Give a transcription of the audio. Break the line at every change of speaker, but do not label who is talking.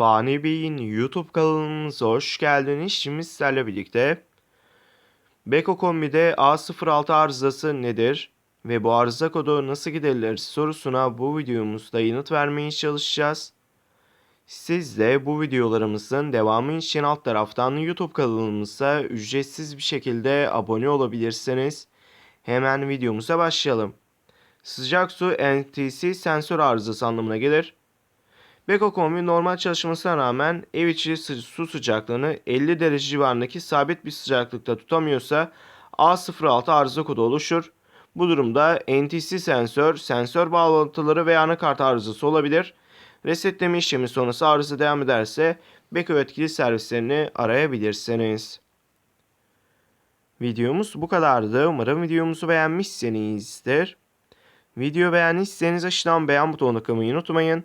Fani Bey'in YouTube kanalımıza hoş geldiniz. Şimdi sizlerle birlikte Beko Kombi'de A06 arızası nedir ve bu arıza kodu nasıl giderilir sorusuna bu videomuzda yanıt vermeye çalışacağız. Siz de bu videolarımızın devamı için alt taraftan YouTube kanalımıza ücretsiz bir şekilde abone olabilirsiniz. Hemen videomuza başlayalım. Sıcak su NTC sensör arızası anlamına gelir. Beko kombi normal çalışmasına rağmen ev içi su sıcaklığını 50 derece civarındaki sabit bir sıcaklıkta tutamıyorsa A06 arıza kodu oluşur. Bu durumda NTC sensör, sensör bağlantıları ve anakart arızası olabilir. Resetleme işlemi sonrası arıza devam ederse Beko yetkili servislerini arayabilirsiniz. Videomuz bu kadardı. Umarım videomuzu beğenmişsinizdir. Video beğendiyseniz aşağıdan beğen butonuna kılmayı unutmayın.